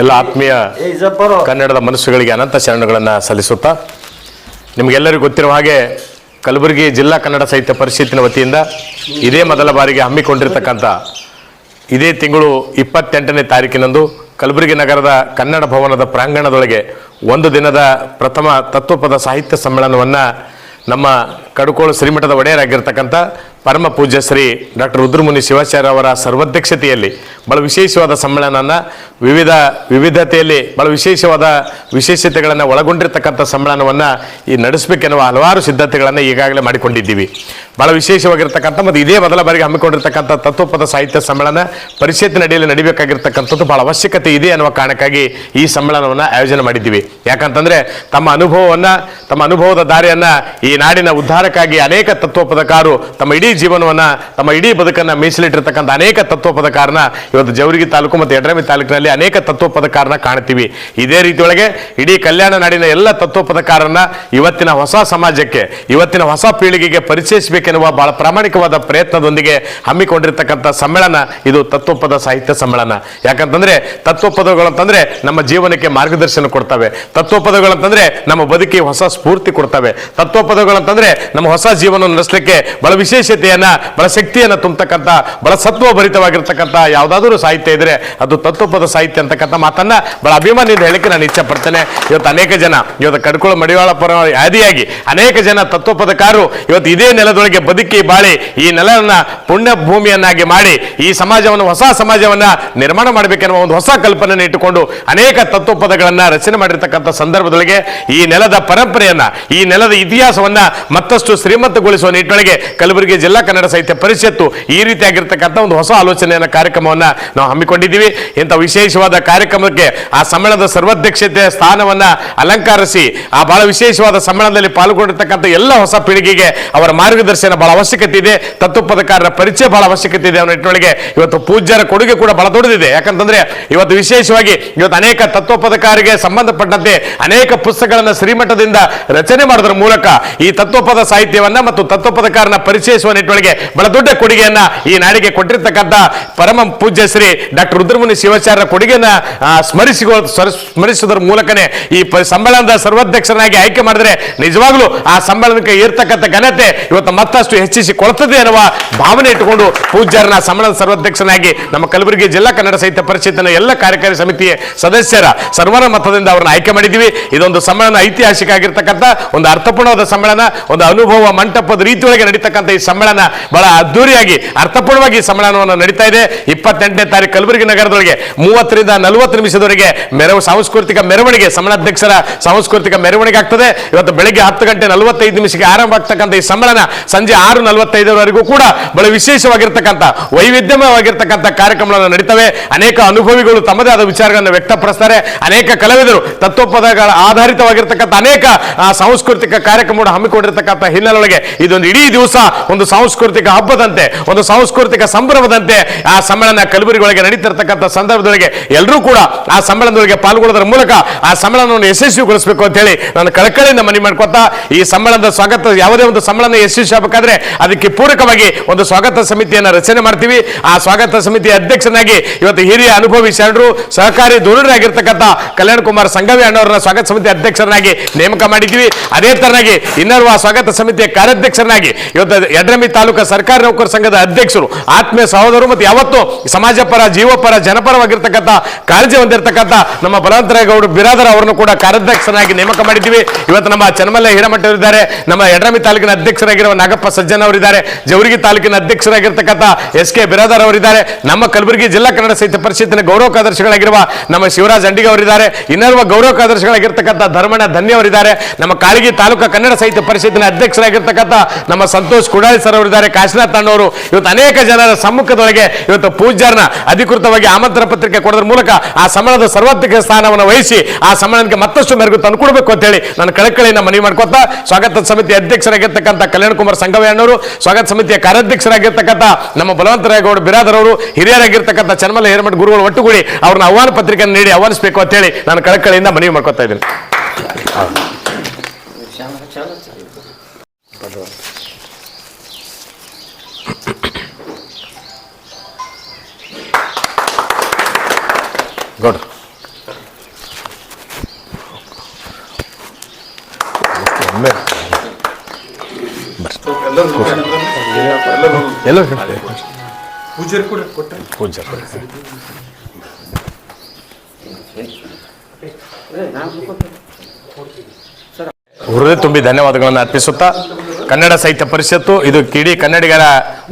ಎಲ್ಲ ಆತ್ಮೀಯ ಕನ್ನಡದ ಮನಸ್ಸುಗಳಿಗೆ ಅನಂತ ಶರಣಗಳನ್ನು ಸಲ್ಲಿಸುತ್ತಾ ನಿಮಗೆಲ್ಲರಿಗೂ ಗೊತ್ತಿರುವ ಹಾಗೆ ಕಲಬುರಗಿ ಜಿಲ್ಲಾ ಕನ್ನಡ ಸಾಹಿತ್ಯ ಪರಿಷತ್ತಿನ ವತಿಯಿಂದ ಇದೇ ಮೊದಲ ಬಾರಿಗೆ ಹಮ್ಮಿಕೊಂಡಿರ್ತಕ್ಕಂಥ ಇದೇ ತಿಂಗಳು ಇಪ್ಪತ್ತೆಂಟನೇ ತಾರೀಕಿನಂದು ಕಲಬುರಗಿ ನಗರದ ಕನ್ನಡ ಭವನದ ಪ್ರಾಂಗಣದೊಳಗೆ ಒಂದು ದಿನದ ಪ್ರಥಮ ತತ್ವಪದ ಸಾಹಿತ್ಯ ಸಮ್ಮೇಳನವನ್ನು ನಮ್ಮ ಕಡುಕೋಳು ಶ್ರೀಮಠದ ಒಡೆಯರಾಗಿರ್ತಕ್ಕಂಥ ಪರಮ ಪೂಜ್ಯ ಶ್ರೀ ಡಾಕ್ಟರ್ ರುದ್ರಮುನಿ ಶಿವಾಚಾರ್ಯ ಅವರ ಸರ್ವಾಧ್ಯಕ್ಷತೆಯಲ್ಲಿ ಬಹಳ ವಿಶೇಷವಾದ ಸಮ್ಮೇಳನನ ವಿವಿಧ ವಿವಿಧತೆಯಲ್ಲಿ ಬಹಳ ವಿಶೇಷವಾದ ವಿಶೇಷತೆಗಳನ್ನು ಒಳಗೊಂಡಿರ್ತಕ್ಕಂಥ ಸಮ್ಮೇಳನವನ್ನು ಈ ನಡೆಸಬೇಕೆನ್ನುವ ಹಲವಾರು ಸಿದ್ಧತೆಗಳನ್ನು ಈಗಾಗಲೇ ಮಾಡಿಕೊಂಡಿದ್ದೀವಿ. ಬಹಳ ವಿಶೇಷವಾಗಿರ್ತಕ್ಕಂಥ ಮತ್ತು ಇದೇ ಮೊದಲ ಬಾರಿಗೆ ಹಮ್ಮಿಕೊಂಡಿರ್ತಕ್ಕಂಥ ತತ್ವಪದ ಸಾಹಿತ್ಯ ಸಮ್ಮೇಳನ ಪರಿಷತ್ತಿನ ಅಡಿಯಲ್ಲಿ ನಡೀಬೇಕಾಗಿರ್ತಕ್ಕಂಥದ್ದು ಬಹಳ ಅವಶ್ಯಕತೆ ಇದೆ ಅನ್ನುವ ಕಾರಣಕ್ಕಾಗಿ ಈ ಸಮ್ಮೇಳನವನ್ನು ಆಯೋಜನೆ ಮಾಡಿದ್ದೀವಿ. ಯಾಕಂತಂದ್ರೆ ತಮ್ಮ ಅನುಭವವನ್ನು, ತಮ್ಮ ಅನುಭವದ ದಾರಿಯನ್ನು ಈ ನಾಡಿನ ಉದ್ಧಾರಕ್ಕಾಗಿ ಅನೇಕ ತತ್ವಪದಕಾರರು ತಮ್ಮ ಇಡೀ ಜೀವನವನ್ನು, ತಮ್ಮ ಇಡೀ ಬದುಕನ್ನು ಮೀಸಲಿಟ್ಟಿರ್ತಕ್ಕಂಥ ಅನೇಕ ತತ್ವಪದಕಾರನ ಇವತ್ತು ಜವರಿಗಿ ತಾಲೂಕು ಮತ್ತು ಯಡ್ರಾಮಿ ತಾಲೂಕಿನಲ್ಲಿ ಅನೇಕ ತತ್ವಪದಕಾರನ ಕಾಣ್ತೀವಿ. ಇದೇ ರೀತಿಯೊಳಗೆ ಇಡೀ ಕಲ್ಯಾಣ ನಾಡಿನ ಎಲ್ಲ ತತ್ವಪದಕಾರನ್ನ ಇವತ್ತಿನ ಹೊಸ ಸಮಾಜಕ್ಕೆ, ಇವತ್ತಿನ ಹೊಸ ಪೀಳಿಗೆಗೆ ಪರಿಚಯಿಸಬೇಕೆನ್ನುವ ಬಹಳ ಪ್ರಾಮಾಣಿಕವಾದ ಪ್ರಯತ್ನದೊಂದಿಗೆ ಹಮ್ಮಿಕೊಂಡಿರ್ತಕ್ಕಂಥ ಸಮ್ಮೇಳನ ಇದು ತತ್ವಪದ ಸಾಹಿತ್ಯ ಸಮ್ಮೇಳನ. ಯಾಕಂತಂದ್ರೆ ತತ್ವಪದಗಳು ಅಂತಂದ್ರೆ ನಮ್ಮ ಜೀವನಕ್ಕೆ ಮಾರ್ಗದರ್ಶನ ಕೊಡ್ತವೆ. ತತ್ವಪದಗಳಂತಂದ್ರೆ ನಮ್ಮ ಬದುಕಿಗೆ ಹೊಸ ಸ್ಫೂರ್ತಿ ಕೊಡ್ತವೆ. ತತ್ವಪದಗಳಂತಂದ್ರೆ ನಮ್ಮ ಹೊಸ ಜೀವನ ನಡೆಸಲಿಕ್ಕೆ ಬಹಳ ವಿಶೇಷತೆಯನ್ನ, ಬಹಳ ಶಕ್ತಿಯನ್ನ ತುಂಬತಕ್ಕಂಥ, ಬಹಳ ಸತ್ವಭರಿತವಾಗಿರ್ತಕ್ಕಂಥ ಯಾವುದಾದ್ರೂ ಸಾಹಿತ್ಯ ಇದ್ರೆ ಅದು ತತ್ವಪದ ಸಾಹಿತ್ಯ ಅಂತಕ್ಕಂಥ ಮಾತನ್ನ ಬಹಳ ಅಭಿಮಾನಿಯಿಂದ ಹೇಳಿಕೆ ನಾನು ಇಚ್ಛೆ ಪಡ್ತೇನೆ. ಇವತ್ತು ಅನೇಕ ಜನ, ಇವತ್ತು ಕಡ್ಕೊಳ ಮಡಿವಾಳ ಪರ ಆದಿಯಾಗಿ ಅನೇಕ ಜನ ತತ್ವಪದಕಾರರು ಇವತ್ತು ಇದೇ ನೆಲದೊಳಗೆ ಬದುಕಿ ಬಾಳಿ ಈ ನೆಲವನ್ನ ಪುಣ್ಯ ಭೂಮಿಯನ್ನಾಗಿ ಮಾಡಿ ಈ ಸಮಾಜವನ್ನು, ಹೊಸ ಸಮಾಜವನ್ನ ನಿರ್ಮಾಣ ಮಾಡಬೇಕೆನ್ನುವ ಒಂದು ಹೊಸ ಕಲ್ಪನೆಯನ್ನು ಇಟ್ಟುಕೊಂಡು ಅನೇಕ ತತ್ವಪದಗಳನ್ನ ರಚನೆ ಮಾಡಿರ್ತಕ್ಕಂಥ ಸಂದರ್ಭದೊಳಗೆ ಈ ನೆಲದ ಪರಂಪರೆಯನ್ನ, ಈ ನೆಲದ ಇತಿಹಾಸವನ್ನ ಮತ್ತಷ್ಟು ಶ್ರೀಮಂತಗೊಳಿಸುವ ನಿಟ್ಟಿನೊಳಗೆ ಕಲಬುರಗಿ ಜಿಲ್ಲಾ ಕನ್ನಡ ಸಾಹಿತ್ಯ ಪರಿಷತ್ತು ಈ ರೀತಿಯಾಗಿರ್ತಕ್ಕಂಥ ಒಂದು ಹೊಸ ಆಲೋಚನೆಯನ್ನ, ಕಾರ್ಯಕ್ರಮವನ್ನ ನಾವು ಹಮ್ಮಿಕೊಂಡಿದ್ದೀವಿ. ಇಂಥ ವಿಶೇಷವಾದ ಕಾರ್ಯಕ್ರಮಕ್ಕೆ ಆ ಸಮ್ಮೇಳನದ ಸರ್ವಾಧ್ಯಕ್ಷತೆಯ ಸ್ಥಾನವನ್ನ ಅಲಂಕರಿಸಿ, ಆ ಬಹಳ ವಿಶೇಷವಾದ ಸಮ್ಮೇಳನದಲ್ಲಿ ಪಾಲ್ಗೊಂಡಿರ್ತಕ್ಕಂಥ ಎಲ್ಲ ಹೊಸ ಪೀಳಿಗೆಗೆ ಅವರ ಮಾರ್ಗದರ್ಶನ ಬಹಳ ಅವಶ್ಯಕತೆ ಇದೆ. ತತ್ವಪದಕಾರರ ಪರಿಚಯ ಬಹಳ ಅವಶ್ಯಕತೆ ಇದೆ ಅವರ ನಿಟ್ಟಿನೊಳಗೆ. ಇವತ್ತು ಪೂಜ್ಯರ ಕೊಡುಗೆ ಕೂಡ ಬಹಳ ದೊಡ್ಡದಿದೆ. ಯಾಕಂತಂದ್ರೆ ಇವತ್ತು ವಿಶೇಷವಾಗಿ ಇವತ್ತು ಅನೇಕ ತತ್ವಪದಕಾರಿಗೆ ಸಂಬಂಧಪಟ್ಟಂತೆ ಅನೇಕ ಪುಸ್ತಕಗಳನ್ನು ಶ್ರೀಮಠದಿಂದ ರಚನೆ ಮಾಡೋದ್ರ ಮೂಲಕ ಈ ತತ್ವಪದ ಸಾಹಿತ್ಯವನ್ನ ಮತ್ತು ತತ್ವಪದಕಾರನ ಪರಿಚಯಿಸುವ ನಿಟ್ಟಿನೊಳಗೆ ಬಹಳ ದೊಡ್ಡ ಕೊಡುಗೆಯನ್ನ ಈ ನಾಡಿಗೆ ಕೊಟ್ಟಿರ್ತಕ್ಕಂಥ ಪರಮ ಪೂಜ್ಯ ಶ್ರೀ ಡಾಕ್ಟರ್ ರುದ್ರಮುನಿ ಶಿವಾಚಾರ್ಯರ ಕೊಡುಗೆಯನ್ನ ಸ್ಮರಿಸಿಕೊ ಸ್ಮರ- ಸ್ಮರಿಸುವುದರ ಮೂಲಕನೇ ಈ ಸಮ್ಮೇಳನದ ಸರ್ವಾಧ್ಯಕ್ಷನಾಗಿ ಆಯ್ಕೆ ಮಾಡಿದ್ರೆ ನಿಜವಾಗ್ಲೂ ಆ ಸಮ್ಮೇಳನಕ್ಕೆ ಇರ್ತಕ್ಕಂಥ ಘನತೆ ಇವತ್ತು ಮತ್ತಷ್ಟು ಹೆಚ್ಚಿಸಿಕೊಳ್ತದೆ ಅನ್ನುವ ಭಾವನೆ ಇಟ್ಟುಕೊಂಡು ಪೂಜ್ಯರನ್ನ ಸಮ್ಮೇಳನ ಸರ್ವಾಧ್ಯಕ್ಷನಾಗಿ ನಮ್ಮ ಕಲಬುರಗಿ ಜಿಲ್ಲಾ ಕನ್ನಡ ಸಾಹಿತ್ಯ ಪರಿಷತ್ತಿನ ಎಲ್ಲ ಕಾರ್ಯಕಾರಿ ಸಮಿತಿಯ ಸದಸ್ಯರ ಸರ್ವರ ಮತದಿಂದ ಅವರನ್ನು ಆಯ್ಕೆ ಮಾಡಿದ್ದೀವಿ. ಇದೊಂದು ಸಮ್ಮೇಳನ ಐತಿಹಾಸಿಕ ಆಗಿರ್ತಕ್ಕಂಥ, ಒಂದು ಅರ್ಥಪೂರ್ಣವಾದ ಸಮ್ಮೇಳನ, ಒಂದು ಅನುಭವ ಮಂಟಪದ ರೀತಿಯೊಳಗೆ ನಡೀತಕ್ಕಂಥ ಈ ಸಮ್ಮೇಳನ ಬಹಳ ಅದ್ದೂರಿಯಾಗಿ, ಅರ್ಥಪೂರ್ಣವಾಗಿ ಸಮ್ಮೇಳನವನ್ನು ನಡೀತಾ ಇದೆ. ಇಪ್ಪತ್ತೆಂಟನೇ ತಾರೀಕು ಕಲಬುರಗಿ ನಗರದೊಳಗೆ, ಮೂವತ್ತರಿಂದ ನಲವತ್ತು ನಿಮಿಷದವರೆಗೆ ಮೆರವು, ಸಾಂಸ್ಕೃತಿಕ ಮೆರವಣಿಗೆ ಸಮ್ಮೇಳನಾಧ್ಯಕ್ಷರ ಸಾಂಸ್ಕೃತಿಕ ಮೆರವಣಿಗೆ ಆಗ್ತದೆ. ಇವತ್ತು ಬೆಳಗ್ಗೆ ಹತ್ತು ಗಂಟೆ ನಲವತ್ತೈದು ನಿಮಿಷಕ್ಕೆ ಆರಂಭ ಆಗ್ತಕ್ಕಂಥ ಈ ಸಮ್ಮೇಳನ ಸಂಜೆ ಆರು ನಲವತ್ತೈದರವರೆಗೂ ಕೂಡ ಬಹಳ ವಿಶೇಷವಾಗಿರ್ತಕ್ಕಂಥ, ವೈವಿಧ್ಯಮಯವಾಗಿರ್ತಕ್ಕಂಥ ಕಾರ್ಯಕ್ರಮಗಳನ್ನು ನಡೀತವೆ. ಅನೇಕ ಅನುಭವಿಗಳು ತಮ್ಮದೇ ಆದ ವಿಚಾರಗಳನ್ನು ವ್ಯಕ್ತಪಡಿಸ್ತಾರೆ. ಅನೇಕ ಕಲಾವಿದರು ತತ್ವಪದಗಳ ಆಧಾರಿತವಾಗಿರ್ತಕ್ಕಂಥ ಅನೇಕ ಸಾಂಸ್ಕೃತಿಕ ಕಾರ್ಯಕ್ರಮವನ್ನು ಹಮ್ಮಿಕೊಂಡಿರ್ತಕ್ಕಂಥ ಹಿನ್ನೆಲೆಯೊಳಗೆ ಇದೊಂದು ಇಡೀ ದಿವಸ ಒಂದು ಸಾಂಸ್ಕೃತಿಕ ಹಬ್ಬದಂತೆ, ಒಂದು ಸಾಂಸ್ಕೃತಿಕ ಸಂಭ್ರಮದಂತೆ ಆ ಸಮ್ಮೇಳನ ಕಲಬುರಗಿ ಒಳಗೆ ನಡೀತಿರ್ತಕ್ಕಂಥ ಸಂದರ್ಭದೊಳಗೆ ಎಲ್ಲರೂ ಕೂಡ ಆ ಸಮ್ಮೇಳನದೊಳಗೆ ಪಾಲ್ಗೊಳ್ಳೋದ್ರ ಮೂಲಕ ಆ ಸಮ್ಮೇಳನವನ್ನು ಯಶಸ್ವಿಗೊಳಿಸಬೇಕು ಅಂತ ಹೇಳಿ ನಾನು ಕಳಕಳಿಯಿಂದ ಮನವಿ ಮಾಡ್ಕೊತಾ, ಈ ಸಮ್ಮೇಳನದ ಸ್ವಾಗತ, ಯಾವುದೇ ಒಂದು ಸಮ್ಮೇಳನ ಯಶಸ್ವಿ ಆಗಬೇಕಾದ್ರೆ ಅದಕ್ಕೆ ಪೂರಕವಾಗಿ ಒಂದು ಸ್ವಾಗತ ಸಮಿತಿಯನ್ನು ರಚನೆ ಮಾಡ್ತೀವಿ. ಆ ಸ್ವಾಗತ ಸಮಿತಿಯ ಅಧ್ಯಕ್ಷನಾಗಿ ಇವತ್ತು ಹಿರಿಯ ಅನುಭವಿ ಶರಣರು, ಸಹಕಾರಿ ಧೋರಣರಾಗಿರ್ತಕ್ಕಂಥ ಕಲ್ಯಾಣ ಕುಮಾರ್ ಸಂಗವಿ ಅಣ್ಣವರನ್ನ ಸ್ವಾಗತ ಸಮಿತಿ ಅಧ್ಯಕ್ಷರನ್ನಾಗಿ ನೇಮಕ ಮಾಡಿದ್ದೀವಿ. ಅದೇ ತರನಾಗಿ ಇನ್ನರ್ವ ಸ್ವಾಗತ ಸಮಿತಿಯ ಕಾರ್ಯಾಧ್ಯಕ್ಷರನ್ನಾಗಿ ಇವತ್ತು ಯಡ್ರಮಿ ತಾಲೂಕು ಸರ್ಕಾರಿ ನೌಕರ ಸಂಘದ ಅಧ್ಯಕ್ಷರು, ಆತ್ಮೀಯ ಸಹೋದರರು ಮತ್ತು ಯಾವತ್ತು ಸಮಾಜ ಪರ ಜೀವಪರ ಜನಪರವಾಗಿರ್ತಕ್ಕಂಥ ಕಾಳಜಿ ಹೊಂದಿರತಕ್ಕಂಥ ನಮ್ಮ ಬಲವಂತರೇಗೌಡ ಬಿರಾದರ್ ಅವರನ್ನು ಕೂಡ ಕಾರ್ಯಾಧ್ಯಕ್ಷರನ್ನಾಗಿ ನೇಮಕ ಮಾಡಿದ್ದೀವಿ. ಇವತ್ತು ನಮ್ಮ ಚನ್ನಮಲ್ಲ ಹಿರಮಠ ಅವರಿದ್ದಾರೆ ನಮ್ಮ ಯಡ್ರಮಿ ತಾಲೂಕಿನ ಅಧ್ಯಕ್ಷರಾಗಿರುವ ನಾಗಪ್ಪ ಸಜ್ಜನ್ ಅವರಿದ್ದಾರೆ ಜವರಿಗಿ ತಾಲೂಕಿನ ಅಧ್ಯಕ್ಷರಾಗಿರ್ತಕ್ಕಂಥ ಎಸ್ ಕೆ ಬಿರಾದರ್ ಅವರಿದ್ದಾರೆ ನಮ್ಮ ಕಲಬುರಗಿ ಜಿಲ್ಲಾ ಕನ್ನಡ ಸಾಹಿತ್ಯ ಪರಿಷತ್ತಿನ ಗೌರವ ಕಾರ್ಯದರ್ಶಿಗಳಾಗಿರುವ ನಮ್ಮ ಶಿವರಾಜ್ ಅಂಡಿಗೆ ಅವರಿದ್ದಾರೆ ಇನ್ನರ್ವ ಗೌರವ ಕಾರ್ಯದರ್ಶಿಗಳಾಗಿರ್ತಕ್ಕಂಥ ಧರ್ಮಣ್ಣ ಧನ್ಯವರಿದ್ದಾರೆ ನಮ್ಮ ಕಾಳಗಿ ತಾಲೂಕು ಕನ್ನಡ ಸಾಹಿತ್ಯ ಪರಿಷತ್ತಿನ ಅಧ್ಯಕ್ಷರಾಗಿರ್ತಕ್ಕಂಥ ನಮ್ಮ ಸಂತೋಷ್ ಕುಡಾಳಿ ಸರ್ ಅವರಿದ್ದಾರೆ, ಕಾಶಿನಾಥ್ ಅಣ್ಣವರು. ಇವತ್ತು ಅನೇಕ ಜನರ ಸಮ್ಮುಖದೊಳಗೆ ಇವತ್ತು ಪೂಜ್ಯರನ್ನ ಅಧಿಕೃತವಾಗಿ ಆಮಂತ್ರಣ ಪತ್ರಿಕೆ ಕೊಡೋದ್ರ ಮೂಲಕ ಆ ಸಮ್ಮೇಳನದ ಸರ್ವಾತ್ಮಕ ಸ್ಥಾನವನ್ನು ವಹಿಸಿ ಆ ಸಮ್ಮೇಳನಕ್ಕೆ ಮತ್ತಷ್ಟು ಮೆರುಗು ತಂದುಕೊಡ್ಬೇಕು ಅಂತ ಹೇಳಿ ನಾನು ಕಳಕಳಿಯಿಂದ ಮನವಿ ಮಾಡ್ಕೊತಾ ಸ್ವಾಗತ ಸಮಿತಿ ಅಧ್ಯಕ್ಷರಾಗಿರ್ತಕ್ಕಂಥ ಕಲ್ಯಾಣ ಕುಮಾರ್ ಸಂಗವಯ್ಯಣ್ಣವರು ಸ್ವಾಗತ ಸಮಿತಿಯ ಕಾರ್ಯಾಧ್ಯಕ್ಷರಾಗಿರ್ತಕ್ಕಂಥ ನಮ್ಮ ಬಲವಂತರಾಯಗೌಡ ಬಿರಾದರ್ ಅವರು, ಹಿರಿಯರಾಗಿರ್ತಕ್ಕಂಥ ಚನ್ಮಲ ಹಿರಮಠ ಗುರುಗಳು ಒಟ್ಟುಗೂಡಿ ಅವ್ರನ್ನ ಆಹ್ವಾನ ಪತ್ರಿಕೆಯನ್ನು ನೀಡಿ ಆಹ್ವಾನಿಸಬೇಕು ಅಂತ ಹೇಳಿ ನಾನು ಕಳಕಳಿಯಿಂದ ಮನವಿ ಮಾಡ್ಕೊತಾ ಇದ್ದೀನಿ. ಭಗವಂತ ಗೌಡ್ರು. ಎಲ್ಲರೂ ಪೂಜರ್ ಕೂಡ ಕೊಟ್ಟರೆ ಪೂಜಾರಿ. ಹೃದಯ ತುಂಬಿ ಧನ್ಯವಾದಗಳನ್ನು ಅರ್ಪಿಸುತ್ತಾ ಕನ್ನಡ ಸಾಹಿತ್ಯ ಪರಿಷತ್ತು, ಇದು ಕಿಡಿ ಕನ್ನಡಿಗರ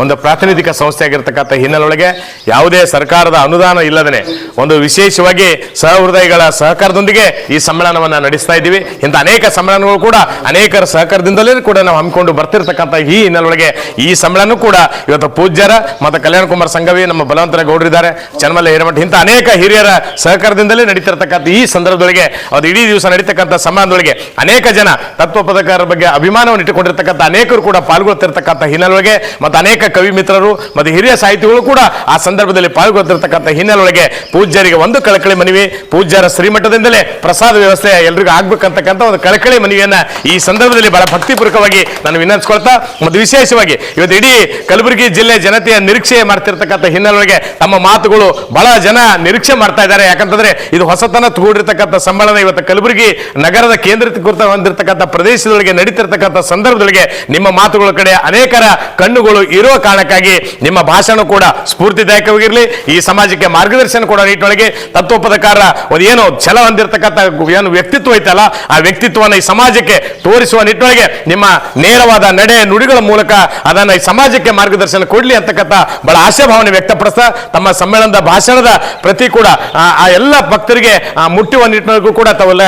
ಒಂದು ಪ್ರಾತಿನಿಧಿಕ ಸಂಸ್ಥೆ ಆಗಿರ್ತಕ್ಕಂಥ ಹಿನ್ನೆಲೆಯೊಳಗೆ ಯಾವುದೇ ಸರ್ಕಾರದ ಅನುದಾನ ಇಲ್ಲದೇ ಒಂದು ವಿಶೇಷವಾಗಿ ಸಹೃದಯಗಳ ಸಹಕಾರದೊಂದಿಗೆ ಈ ಸಮ್ಮೇಳನವನ್ನು ನಡೆಸ್ತಾ ಇದ್ದೀವಿ. ಇಂಥ ಅನೇಕ ಸಮ್ಮೇಳನಗಳು ಕೂಡ ಅನೇಕರ ಸಹಕಾರದಿಂದಲೇ ಕೂಡ ನಾವು ಹಮ್ಮಿಕೊಂಡು ಬರ್ತಿರ್ತಕ್ಕಂಥ ಈ ಹಿನ್ನೆಲೆಯೊಳಗೆ ಈ ಸಮ್ಮೇಳನ ಕೂಡ ಇವತ್ತು ಪೂಜ್ಯರ ಮತ್ತು ಕಲ್ಯಾಣ ಕುಮಾರ್ ಸಂಘವಿ ನಮ್ಮ ಬಲವಂತರ ಗೌಡರಿದ್ದಾರೆ ಚನ್ಮಲ್ಲ ಹಿರೇಮಠ ಇಂಥ ಅನೇಕ ಹಿರಿಯರ ಸಹಕಾರದಿಂದಲೇ ನಡೀತಿರ್ತಕ್ಕಂಥ ಈ ಸಂದರ್ಭದೊಳಗೆ ಅದು ಇಡೀ ದಿವಸ ನಡೀತಕ್ಕಂಥ ಸಮ್ಮೇಳನದೊಳಗೆ ಅನೇಕ ಜನ ತತ್ವ ಪದಕಾರರ ಬಗ್ಗೆ ಅಭಿಮಾನವನ್ನು ಇಟ್ಟುಕೊಂಡಿರ್ತಕ್ಕಂಥ ಅನೇಕರು ಕೂಡ ಪಾಲ್ಗೊಳ್ತಿರ್ತಕ್ಕಂಥ ಹಿನ್ನೆಲೆಯೊಳಗೆ ಮತ್ತು ಅನೇಕ ಕವಿ ಮಿತ್ರರು ಮತ್ತು ಹಿರಿಯ ಸಾಹಿತಿಗಳು ಕೂಡ ಆ ಸಂದರ್ಭದಲ್ಲಿ ಪಾಲ್ಗೊಳ್ತಿರ್ತಕ್ಕಂಥ ಹಿನ್ನೆಲೆಯೊಳಗೆ ಪೂಜ್ಯರಿಗೆ ಒಂದು ಕಳಕಳಿ ಮನವಿ, ಪೂಜ್ಯರ ಶ್ರೀಮಠದಿಂದಲೇ ಪ್ರಸಾದ ವ್ಯವಸ್ಥೆ ಎಲ್ರಿಗೂ ಆಗ್ಬೇಕಂತಕ್ಕಂಥ ಒಂದು ಕಳಕಳಿ ಮನವಿಯನ್ನ ಈ ಸಂದರ್ಭದಲ್ಲಿ ಬಹಳ ಭಕ್ತಿಪೂರ್ವಕವಾಗಿ ನಾನು ವಿನಂತಿಸ್ಕೊಳ್ತಾ ಮತ್ತು ವಿಶೇಷವಾಗಿ ಇವತ್ತು ಇಡೀ ಕಲಬುರಗಿ ಜಿಲ್ಲೆ ಜನತೆಯ ನಿರೀಕ್ಷೆ ಮಾಡ್ತಿರ್ತಕ್ಕಂಥ ಹಿನ್ನೆಲೆಯೊಳಗೆ ತಮ್ಮ ಮಾತುಗಳು ಬಹಳ ಜನ ನಿರೀಕ್ಷೆ ಮಾಡ್ತಾ ಇದ್ದಾರೆ. ಯಾಕಂತಂದ್ರೆ ಇದು ಹೊಸತನ ತಗೊಂಡಿರ್ತಕ್ಕಂಥ ಸಂಬಳದ ಇವತ್ತು ಕಲಬುರಗಿ ನಗರದ ಕೇಂದ್ರೀಕೃತ ಹೊಂದಿರತಕ್ಕಂಥ ಪ್ರದೇಶದೊಳಗೆ ನಡೀತಿರ್ತಕ್ಕಂಥ ಸಂದರ್ಭದೊಳಗೆ ನಿಮ್ಮ ಮಾತುಗಳ ಕಡೆ ಅನೇಕರ ಕಣ್ಣುಗಳು ಇರುವ ಕಾರಣಕ್ಕಾಗಿ ನಿಮ್ಮ ಭಾಷಣ ಕೂಡ ಸ್ಫೂರ್ತಿದಾಯಕವಾಗಿರಲಿ. ಈ ಸಮಾಜಕ್ಕೆ ಮಾರ್ಗದರ್ಶನ ಕೊಡೋ ನಿಟ್ಟಿನೊಳಗೆ ತತ್ವಪದಕಾರ ಒಂದು ಏನು ಛಲ ಹೊಂದಿರತಕ್ಕಂಥ ಏನು ವ್ಯಕ್ತಿತ್ವ ಐತಲ್ಲ, ಆ ವ್ಯಕ್ತಿತ್ವವನ್ನು ಈ ಸಮಾಜಕ್ಕೆ ತೋರಿಸುವ ನಿಟ್ಟಿನೊಳಗೆ ನಿಮ್ಮ ನೇರವಾದ ನಡೆ ನುಡಿಗಳ ಮೂಲಕ ಅದನ್ನ ಈ ಸಮಾಜಕ್ಕೆ ಮಾರ್ಗದರ್ಶನ ಕೊಡ್ಲಿ ಅಂತಕ್ಕಂಥ ಬಹಳ ಆಶಾಭಾವನೆ ವ್ಯಕ್ತಪಡಿಸ್ತಾ, ತಮ್ಮ ಸಮ್ಮೇಳನದ ಭಾಷಣದ ಪ್ರತಿ ಕೂಡ, ಆ ಎಲ್ಲ ಭಕ್ತರಿಗೆ ಮುಟ್ಟುವ ನಿಟ್ಟಿನೊಳಗೂ ಕೂಡ ತಾವೆಲ್ಲ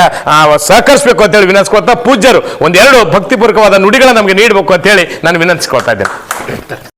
ಸಹಕರಿಸಬೇಕು ಅಂತೇಳಿ ವಿನಸ್ಕೊಳ್ತಾ ಪೂಜ್ಯರು ಒಂದೆರಡು ಭಕ್ತಿಪೂರ್ವಕವಾದ ನುಡಿಗಳನ್ನ ನಮಗೆ ನೀಡಬೇಕು ಅಂತೇಳಿ ನಾನು ವಿನಂತಿಸ್ಕೊಳ್ತಾ ಇದ್ದೇನೆ.